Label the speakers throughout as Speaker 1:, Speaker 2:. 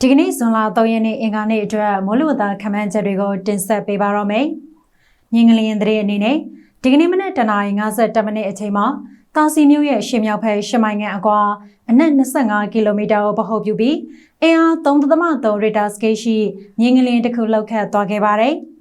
Speaker 1: ဒီကနေ့ဇွန်လ3ရက်နေ့အင်္ဂါနေ့အတွက်မိုးလေဝသခန့်မှန်းချက်တွေကိုတင်ဆက်ပေးပါတော့မယ်။မြင်းကလျင်သတင်းအနေနဲ့ဒီကနေ့မနက်တနာရီ52မိနစ်အချိန်မှာတာစီမြို့ရဲ့ရှေ့မြောက်ဘက်ရှမိုင်ငန်အကွာအနက်25ကီလိုမီတာကိုပဟုတ်ပြုပြီးအင်အား3.3ရီတာစကေးရှိမြင်းကလျင်တစ်ခုလောက်ခတ်သွားခဲ့ပါတယ်။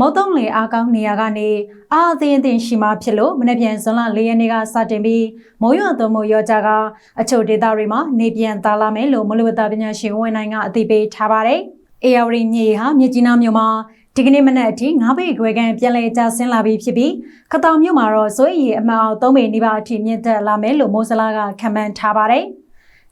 Speaker 1: မုတ်တုံးလေအားကောင်းနေရာကနေအာအသင်းအသင်းရှိမှဖြစ်လို့မနေ့ပြန်ဇွန်လ၄ရက်နေ့ကစတင်ပြီးမိုးရွာသွန်းမှုရောကြကအချို့ဒေသတွေမှာနေပြန်သာလာမယ်လို့မလူဝတပညာရှင်ဝန်နိုင်ကအသိပေးထားပါတယ်။ AR မြေဟာမြစ်ကြီးနားမြို့မှာဒီကနေ့မနက်အထိ9ပေခွဲကန်ပြန်လည်ကျဆင်းလာပြီးဖြစ်ပြီးခတောင်မြို့မှာတော့စိုးရိမ်အမှန်အောင်3ပေနီးပါးအထိမြင့်တက်လာမယ်လို့မိုးစလာကခန့်မှန်းထားပါတယ်။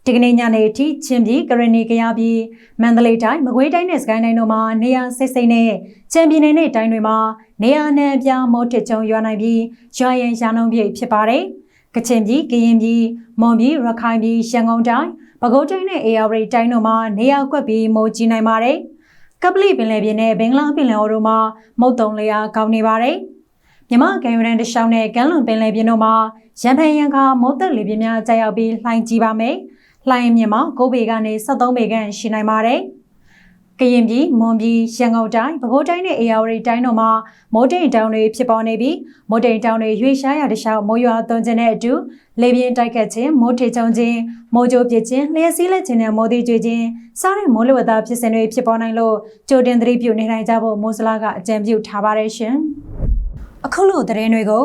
Speaker 1: ဒီကနေ့ညနေအထိချင်းပြည်ကရဏီကရပြည်မန္တလေးတိုင်းမကွေးတိုင်းနဲ့စကိုင်းတိုင်းတို့မှာနေရာစိတ်စိတ်နဲ့ချန်ပီယံနဲ့တိုင်းတွေမှာနေရာနဲ့အပြားမောတစ်ချုံရွာနိုင်ပြီးရွာရင်ရာနှုန်းပြည့်ဖြစ်ပါတယ်။ကချင်ပြည်ကရင်ပြည်မွန်ပြည်ရခိုင်ပြည်ရန်ကုန်တိုင်းပဲခူးတိုင်းနဲ့အေရဝတီတိုင်းတို့မှာနေရာကွက်ပြီးမိုးကြီးနိုင်ပါတယ်။ကပလီပင်လယ်ပြင်နဲ့ဘင်္ဂလားပင်လယ်အော်တို့မှာမုတ်တုံလျာကောင်းနေပါတယ်။မြမကံရန်တရှောင်းနဲ့ကမ်းလွန်ပင်လယ်ပြင်တို့မှာရန်ဖန်ရန်ခါမိုးသက်လေပြင်းများကြာရောက်ပြီးလှိုင်းကြီးပါမယ်။ လှိုင်းမြင့်မှာ9ပေကနေ73ပေခန့်ရှိနိုင်ပါတယ်။ကရင်ပြည်မွန်ပြည်ရန်ကုန်တိုင်းပဲခူးတိုင်းနဲ့အေရဝတီတိုင်းတို့မှာမိုးတိမ်တောင်တွေဖြစ်ပေါ်နေပြီးမိုးတိမ်တောင်တွေရွေ့ရှားရာတခြားမိုးရွာသွန်းခြင်းနဲ့အတူလေပြင်းတိုက်ခတ်ခြင်းမိုးထေချုံခြင်းမိုးကြိုးပစ်ခြင်းလျှက်စီးလက်ခြင်းနဲ့မိုးတိကျွေခြင်းစတဲ့မိုးလေဝသဖြစ်စဉ်တွေဖြစ်ပေါ်နိုင်လို့ကြိုတင်သတိပြုနေနိုင်ကြဖို့မိုးစလာကအကြံပြုထားပါတယ်ရှင်။အခုလိုသတင်းတွေကို